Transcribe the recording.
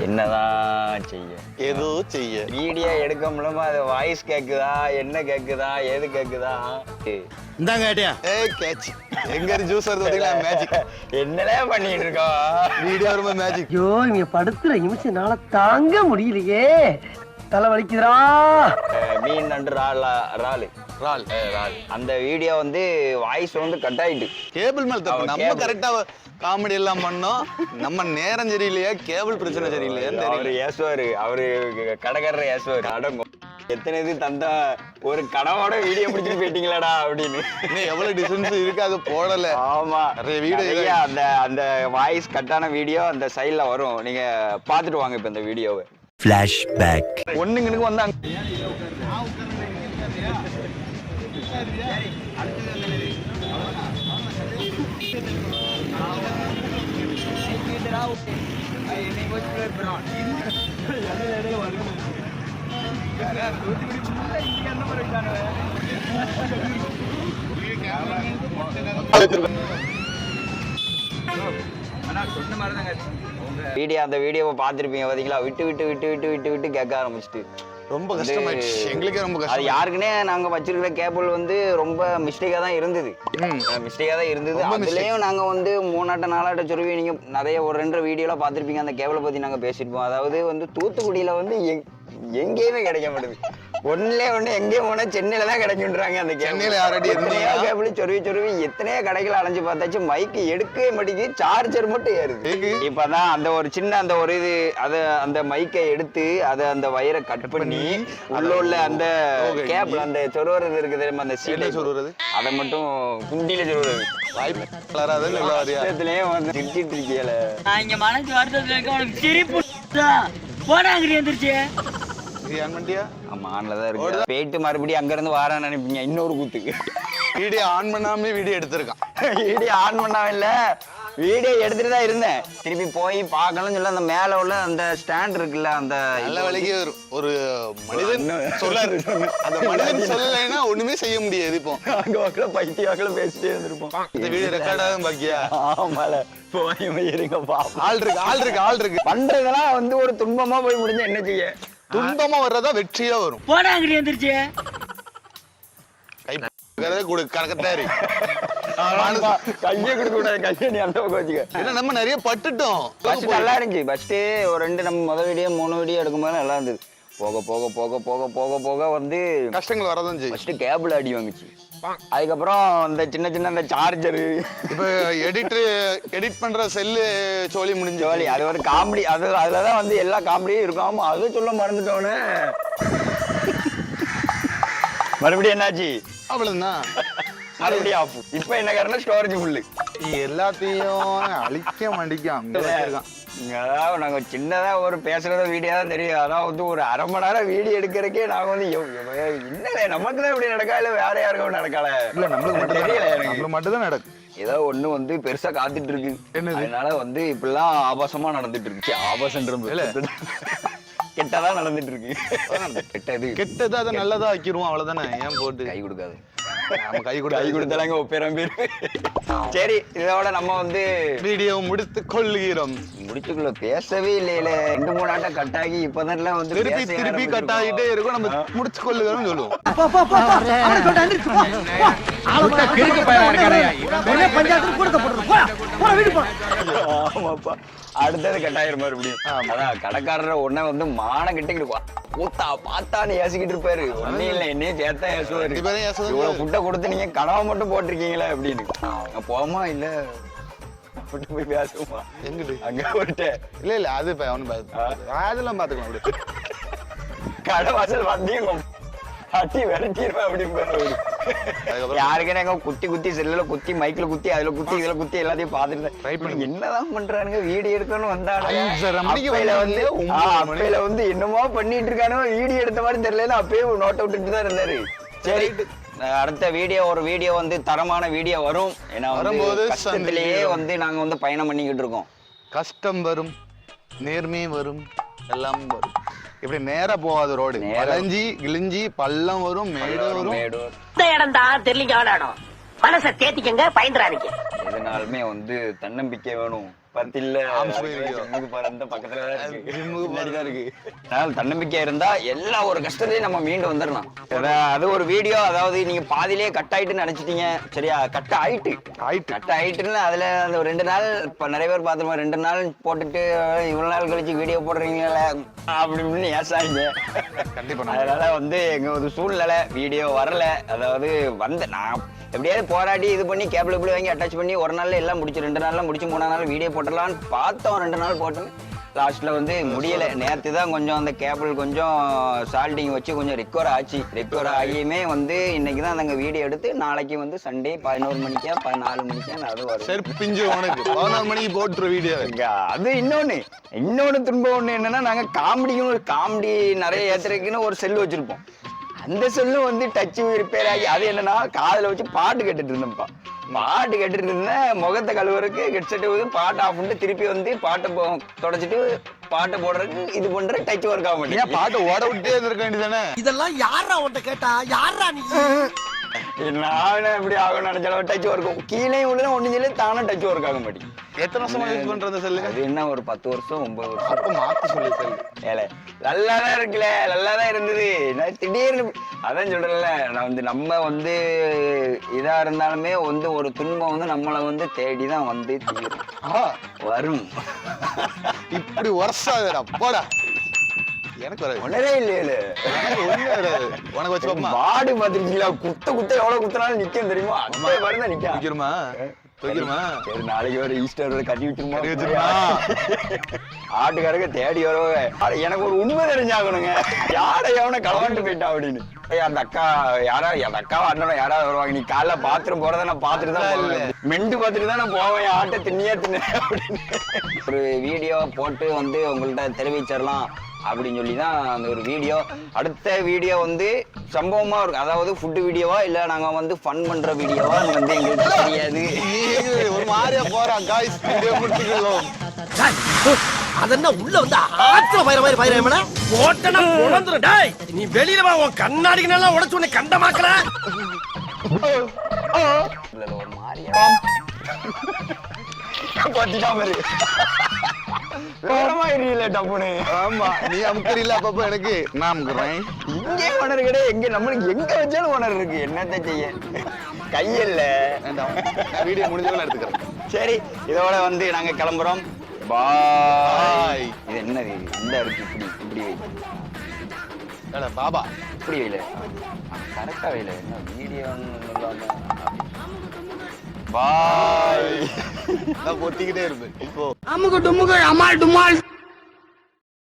என்னதான் செய்ய? ஏதோ செய்ய. வீடியோ எடுக்க முடியாம அது வாய்ஸ் கேக்குதா? என்ன கேக்குதா? ஏது கேக்குதா? இந்தாங்க ஏட்டியா ஏய் கேட்ச். எங்க இருந்து ஜூஸ் வருது பாத்தீங்களா மேஜிக் என்னடா பண்ணிட்டு இருக்கோம் வீடியோ ரொம்ப மேஜிக் ஐயோ இங்க படுத்துற நிமிஷம்னால தாங்க முடியலையே. தலை வலிக்குதுடா. மீன் நண்டு ராலா ராலு. ரால். ரால். அந்த வீடியோ வந்து வாய்ஸ் வந்து கட் ஆயிட்டு. கேபிள் மேல தப்பு. நம்ம. கரெக்டா காமெடி எல்லாம் பண்ணோம். நம்ம நேரம் சரியில்லையா? கேபிள் பிரச்சனை சரியில்லையான்னு அவரு ஏசுவாரு. அவரு கடைக்காரர் ஏசுவாரு. அடங்கும் எத்தனை இது தந்தா ஒரு கனவோட வீடியோ பிடிச்சிட்டு போயிட்டீங்களாடா அப்படின்னு. எவ்வளவு டிஸ்டன்ஸ் இருக்கு? அது போடல. ஆமா. இருக்கு. அந்த அந்த வாய்ஸ் கட்டான வீடியோ அந்த சைடுல வரும். நீங்க பாத்துட்டு வாங்க இப்ப இந்த வீடியோவை. ஃபிளாஷ்பேக் ஒண்ணுங்களுக்கு வந்தாங்க. வீடியோ அந்த வீடியோவை பார்த்துருப்பீங்க பார்த்தீங்களா? விட்டு விட்டு விட்டு விட்டு விட்டு விட்டு கேட்க ஆரம்பிச்சிட்டு. ரொம்ப கஷ்டமாயிடுச்சு. எங்களுக்கே ரொம்ப அது கஷ்டம் யாருக்குனே நாங்க வச்சிருக்கிற கேபிள் வந்து ரொம்ப மிஸ்டேக்கா தான் இருந்தது. மிஸ்டேக்கா தான் இருந்தது. அதுலயும் நாங்க வந்து மூணாட்ட நாலாட்ட சொருவி நீங்க நிறைய ஒரு ரெண்டு வீடியோல பார்த்திருப்பீங்க. அந்த கேபிளை பத்தி நாங்க பேசியிருப்போம். அதாவது வந்து தூத்துக்குடியில வந்து எங்கேயுமே கிடைக்க மாட்டேது ஒண்ணுலே ஒண்ணு எங்கேயும் போனா சென்னையில தான் கிடைக்குன்றாங்க அந்த. சென்னையில யாராடி எத்தனையோ? கேபிள் சொருவி சொருவி எத்தனையோ கடைகள் அலைஞ்சு பார்த்தாச்சு. மைக்கு எடுக்கவே மாட்டேங்குது. சார்ஜர் மட்டும் ஏறுது? இப்பதான் அந்த ஒரு சின்ன அந்த ஒரு இது அத அந்த மைக்கை எடுத்து அத அந்த வயரை கட் பண்ணி உள்ள உள்ள அந்த. கேபிள் அந்த சொருவது இருக்குது தெரியுமா? அந்த சீலை சொல்றது அதை மட்டும் குண்டியில சொருவது வாய்ப்பு வந்து திட்டிட்டு இருக்கியல. நான் இங்க மனசு வருத்தத்துல இருக்க உனக்கு சிரிப்பு தான் போனாங்கடி எந்திரிச்சு இது ஆன் பண்ணிட்டியா ஆமா ஆன்ல தான் இருக்கு. போயிட்டு மறுபடியும் அங்க இருந்து வாரான்னு நினைப்பீங்க. இன்னொரு கூத்துக்கு வீடியோ ஆன் பண்ணாமலே வீடியோ எடுத்திருக்கான். வீடியோ ஆன் பண்ணாம இல்ல. வீடியோ எடுத்துட்டு தான் இருந்தேன். திருப்பி போய் பார்க்கணும்னு சொல்ல அந்த மேல உள்ள அந்த ஸ்டாண்ட் இருக்குல்ல அந்த நல்ல வழிக்கு வரும் ஒரு மனிதன் சொல்லாரு. அந்த மனிதன் சொல்லலைன்னா ஒண்ணுமே செய்ய முடியாது இப்போ. அங்க வாக்குல பைத்திய வாக்குல பேசிட்டே இருந்திருப்போம். இந்த வீடியோ ரெக்கார்ட் ஆகும் பாக்கியா? ஆமால. போய் இருங்க பாப்போம். ஆள் இருக்கு ஆள் இருக்கு ஆள் இருக்கு. பண்றதெல்லாம் வந்து ஒரு துன்பமா போய் முடிஞ்சா என்ன செய்ய? துன்பமா வர்றதா வெற்றியா வரும். போனாங்கடி எந்திரிச்சு. கை கணக்கத்தாரு கையை கொடுக்க கூடாது கையை நீ அந்த பக்கம் வச்சுக்க. ஏன்னா நம்ம நிறைய பட்டுட்டோம். ஃபர்ஸ்ட் நல்லா இருந்துச்சு ஃபர்ஸ்ட் ஒரு ரெண்டு நம்ம முதல் வீடியோ மூணு வீடியோ எடுக்கும்போது நல்லா இருந்தது. போக போக போக போக போக போக வந்து கஷ்டங்கள் வரதான் செய்யும் ஃபர்ஸ்ட் கேபிள் அடி வாங்குச்சு. அதுக்கப்புறம் இந்த சின்ன சின்ன அந்த சார்ஜரு இப்ப எடிட்டர் எடிட் பண்ற செல்லு சோழி முடிஞ்ச ஜோலி அது ஒரு காமெடி அது அதுலதான் வந்து எல்லா காமெடியும் இருக்கும். ஆமா அது சொல்ல மறந்துட்டோன்னு. மறுபடியும் என்னாச்சு? அவ்வளவுதான். மறுபடியும் ஆஃப் இப்போ என்ன காரணம் ஸ்டோரேஜ் ஃபுல்லு எல்லாத்தையும் அழிக்க மாட்டேங்கான் அதாவது நாங்க சின்னதா ஒரு பேசுறத வீடியோ தான் தெரியும். அதான் வந்து ஒரு அரை மணி நேரம் வீடியோ எடுக்கிறக்கே நாங்க வந்து என்னடே நமக்கு தான் இப்படி நடக்கா? இல்ல வேற யாருக்கும் நடக்கல இல்ல நம்மளுக்கு மட்டும் தெரியல எனக்கு. மட்டும் தான் நடக்கும். ஏதோ ஒண்ணு வந்து பெருசா காத்துட்டு இருக்கு? அதனால வந்து இப்படிலாம் ஆபாசமா நடந்துட்டு இருக்கு. ஆபாசன்ற இல்ல. கெட்டதா நடந்துட்டு இருக்கு. கெட்டது. கெட்டதை அதை நல்லதா ஆக்கிருவோம் அவ்வளவுதானே? ஏன் போட்டு? கை கொடுக்காது. நம்ம கை கை கூட கொடுத்தாலாங்க ஒப்பேரம் பேரு. சரி இதோட நம்ம வந்து வீடியோ முடித்து கொள்கிறோம். முடிச்சுக்குள்ள பேசவே இல்லையில. ரெண்டு மூணு ஆட்டம் கட் ஆகி இப்பதான் வந்து திருப்பி திருப்பி கட். ஆகிட்டே இருக்கும். நம்ம முடிச்சு கொள்ளுகிறோம் சொல்லுவோம். பஞ்சாயத்து கூட ஆமாப்பா. அடுத்தது கட்டாயிரம் மறுபடியும் அதான் கடைக்காரர் உடனே வந்து மானம் கிட்ட கூத்தா பார்த்தான்னு ஏசிக்கிட்டு இருப்பாரு. ஒன்னும் இல்ல என்னையும் சேர்த்தா ஏசுவாரு. இவ்வளவு ஃபுட்டை கொடுத்து நீங்க கனவை மட்டும் போட்டிருக்கீங்களே அப்படின்னு. நான் போமா இல்ல அப்படி போய் பேசுவோமா? எங்கிட்டு? அங்க போயிட்டு. இல்ல இல்ல அது பாத்து அதெல்லாம் பாத்துக்கலாம் கடை வாசல் வந்தீங்க அட்டி விரட்டிடுவேன் அப்படின்னு அதுக்கப்புறம் யாருக்கே நாங்க குத்தி குத்தி செல்லுல குத்தி மைக்ல குத்தி அதுல குத்தி இதுல குத்தி எல்லாத்தையும் பாத்துட்டு. என்னதான் பண்றானுங்க? வீடியோ மணிக்கு அப்பையில வந்து வந்து என்னமோ பண்ணிட்டு இருக்கானோ வீடியோ எடுத்த மாதிரி தெரியல அப்பயே நோட் விட்டுட்டு தான் இருந்தாரு. சரி அடுத்த வீடியோ ஒரு வீடியோ வந்து தரமான வீடியோ வரும். ஏன்னா வரும்போது கஷ்டத்திலேயே. வந்து நாங்க வந்து பயணம் பண்ணிக்கிட்டு இருக்கோம். கஷ்டம் வரும் நேர்மை வரும் எல்லாம் வரும். இப்படி நேரா போகாது ரோடு. வளைஞ்சி கிழிஞ்சி பள்ளம் வரும் மேடு வரும். மேடூர். இந்த இடம் தான் தெரியலங்க இடம் மனசை தேத்திக்கங்க பயந்துறாதீங்க. இருந்தாலுமே வந்து தன்னம்பிக்கை வேணும். பத்தில ஆம்ஸ் போயிருக்கியோ? ஜிம்முக்கு போற அந்த பக்கத்துல இருக்கு. ஜிம்முக்கு அதனால தன்னம்பிக்கை இருந்தா எல்லா ஒரு கஷ்டத்தையும் நம்ம மீண்டு வந்துடலாம் அது ஒரு வீடியோ அதாவது நீங்க பாதியிலே கட் ஆயிட்டுன்னு நினைச்சிட்டீங்க. சரியா கட் ஆயிட்டு. ஆயிட்டு. கட் ஆயிட்டுன்னு அதுல அந்த ரெண்டு நாள் இப்ப நிறைய பேர் பார்த்துருப்போம் ரெண்டு நாள் போட்டுட்டு இவ்வளவு நாள் கழிச்சு வீடியோ போடுறீங்களே அப்படி இப்படின்னு ஏசாங்க கண்டிப்பா அதனால வந்து எங்க ஒரு சூழ்நிலை வீடியோ வரல. அதாவது வந்த நான் எப்படியாவது போராடி இது பண்ணி கேபிள் இப்படி வாங்கி அட்டாச் பண்ணி ஒரு நாள்ல எல்லாம் முடிச்சு ரெண்டு நாள்ல முடிச்சு மூணாம் நாள் வீடியோ போட்டுடலாம்னு பார்த்தோம். ரெண்டு நாள் போட்டோம் லாஸ்ட்ல வந்து முடியல. நேற்று தான் கொஞ்சம் அந்த கேபிள் கொஞ்சம் சால்டிங் வச்சு கொஞ்சம் ரெக்கவர் ஆச்சு. ரெக்கவர் ஆகியுமே வந்து இன்னைக்கு தான் அந்த வீடியோ எடுத்து நாளைக்கு வந்து சண்டே பதினோரு மணிக்கா பதினாலு மணிக்கா அது வரும். பிஞ்சு உனக்கு. பதினோரு மணிக்கு போட்டுரு வீடியோ. அது இன்னொன்னு. இன்னொன்னு துன்பம் ஒண்ணு என்னன்னா நாங்க காமெடிக்கும் ஒரு காமெடி நிறைய ஏத்துறதுக்குன்னு ஒரு செல் வச்சிருப்போம். அந்த செல்லு வந்து டச் ரிப்பேர் ஆகி அது என்னன்னா காதுல வச்சு பாட்டு கேட்டுட்டு இருந்தேன்ப்பா. பாட்டு கேட்டுட்டு இருந்தேன் முகத்தை கழுவுறதுக்கு ஹெட்செட் வந்து பாட்டு ஆஃப் பண்ணிட்டு திருப்பி வந்து பாட்டை போ தொடச்சிட்டு பாட்டை போடுறதுக்கு இது பண்ற டச் ஒர்க் ஆக மாட்டேன் பாட்டு ஓட விட்டே இருந்திருக்க வேண்டியதானே இதெல்லாம் யாரா உன்ட்ட கேட்டா? யாரா நீ? நானும் எப்படி ஆகும்னு நினைச்சாலும் டச் ஒர்க் கீழே உள்ள ஒண்ணு சொல்லி தானும் டச் ஒர்க் ஆக மாட்டேங்குது. எத்தனை வருஷமா யூஸ் பண்றது செல்லுங்க அது என்ன ஒரு பத்து வருஷம் ஒன்பது வருஷம். அப்ப மாத்தி சொல்லு செல்லு. ஏலே நல்லா தான் இருக்குல்ல நல்லா தான் இருந்தது. நான் திடீர்னு அதான் சொல்றேன்ல நான் வந்து நம்ம வந்து இதா இருந்தாலுமே வந்து ஒரு துன்பம் வந்து நம்மளை வந்து தேடி தான் வந்து தீரும். வரும். இப்படி வருஷம் போடா. எனக்கு வராது. உணரே இல்லையே வராது. உனக்கு வச்சு பாப்போமா மாடு பாத்திருக்கீங்களா குத்த குத்த எவ்வளவு குத்தினாலும் நிக்கும் தெரியுமா? அப்படியே வருதான் நிக்கா. தூக்கிருமா தூக்கிருமா சரி நாளைக்கு ஒரு ஈஸ்டர் கட்டி வச்சிருமா கட்டி? ஆட்டுக்காரங்க தேடி வருவாங்க. எனக்கு ஒரு உண்மை தெரிஞ்சாகணுங்க. யாரை எவனை களவாண்டு போயிட்டா அப்படின்னு? அந்த அக்கா யாரா அந்த அக்காவா அண்ணனும் யாராவது வருவாங்க. நீ காலைல பாத்ரூம் போறத நான் பார்த்துட்டு தான் போவேன். மெண்டு பார்த்துட்டு தான் நான் போவேன். ஆட்டை தின்னியா தின்னு அப்படின்னு. ஒரு வீடியோ போட்டு வந்து உங்கள்ட்ட தெரிவிச்சிடலாம். அப்படின்னு சொல்லி தான் அந்த ஒரு வீடியோ அடுத்த வீடியோ வந்து சம்பவமா இருக்கும். அதாவது ஃபுட் வீடியோவா இல்ல நாங்க வந்து ஃபன் பண்ற வீடியோவா வந்து எங்களுக்கு தெரியாது. ஒரு மாதிரியா போறா காய்ஸ் வீடியோ முடிச்சுக்கலாம். அதென்ன உள்ள வந்து ஆத்துல பயிர மாதிரி பயிர போட்டனா குழந்துரும் டேய் நீ வெளியில வா உன் கண்ணாடிக்கு நல்லா உடைச்சு உன்னை கண்டமாக்கல ஒரு மாதிரியா. பாத்தீங்கன்னா மாதிரி இல்ல டப்புனு. ஆமா நீ அமுக்கறில்ல அப்பப்போ எனக்கு? நான் அமுக்குறேன். இங்கே ஓனர் கிடையாது எங்க நம்மளுக்கு எங்க வச்சாலும் ஓனர் இருக்கு. என்னத்த செய்ய? வேண்டாம். வீடியோ முடிஞ்சவங்க எடுத்துக்கிறேன். சரி இதோட வந்து நாங்க கிளம்புறோம். பாய். இது என்னது? இந்த இருக்கு இப்படி இப்படி வை பாபா. இப்படி வைல கரெக்டா வைல என்ன வீடியோ பாய். நான் பொத்திக்கிட்டே இருப்பேன் இப்போ அமுக்கு டுமுக்கு அமால் டுமால்.